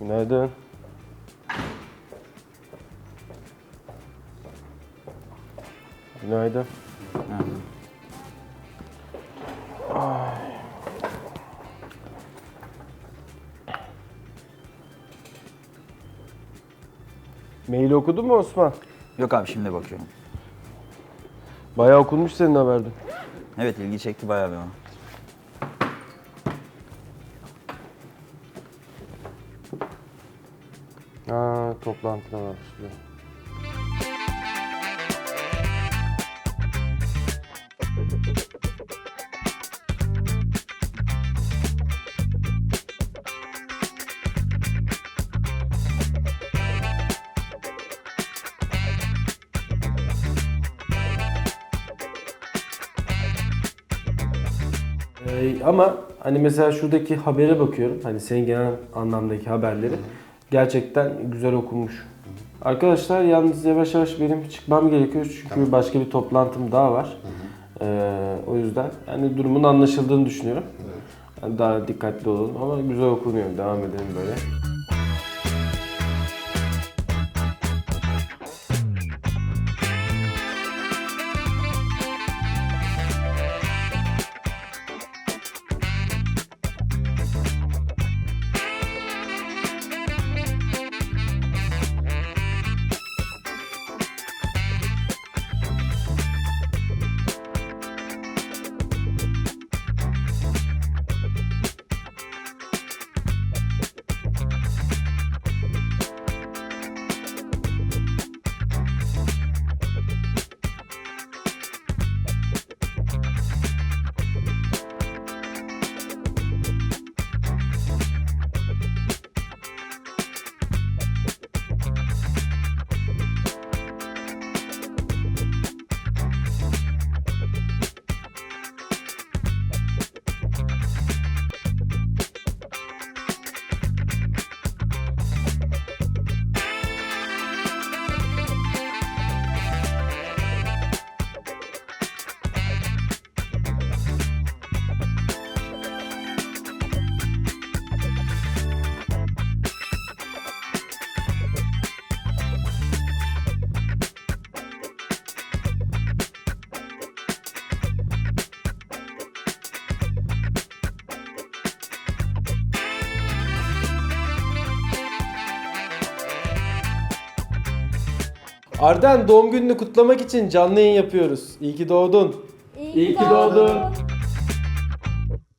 Günaydın. Günaydın. Ay. Maili okudun mu Osman? Yok abi şimdi bakıyorum. Bayağı okunmuş senin haberdin. Evet ilgi çekti bayağı bir ama. Ha, toplantıda varmış. diyor. Ee, ama hani mesela şuradaki habere bakıyorum. Hani senin genel anlamdaki haberleri. Gerçekten güzel okunmuş. Arkadaşlar yalnız yavaş yavaş benim çıkmam gerekiyor çünkü başka bir toplantım daha var. Ee, o yüzden hani durumun anlaşıldığını düşünüyorum. Yani daha dikkatli olalım ama güzel okunuyor. Devam edelim böyle. Arden doğum gününü kutlamak için canlı yayın yapıyoruz. İyi ki doğdun. İyi İyi ki doğdun.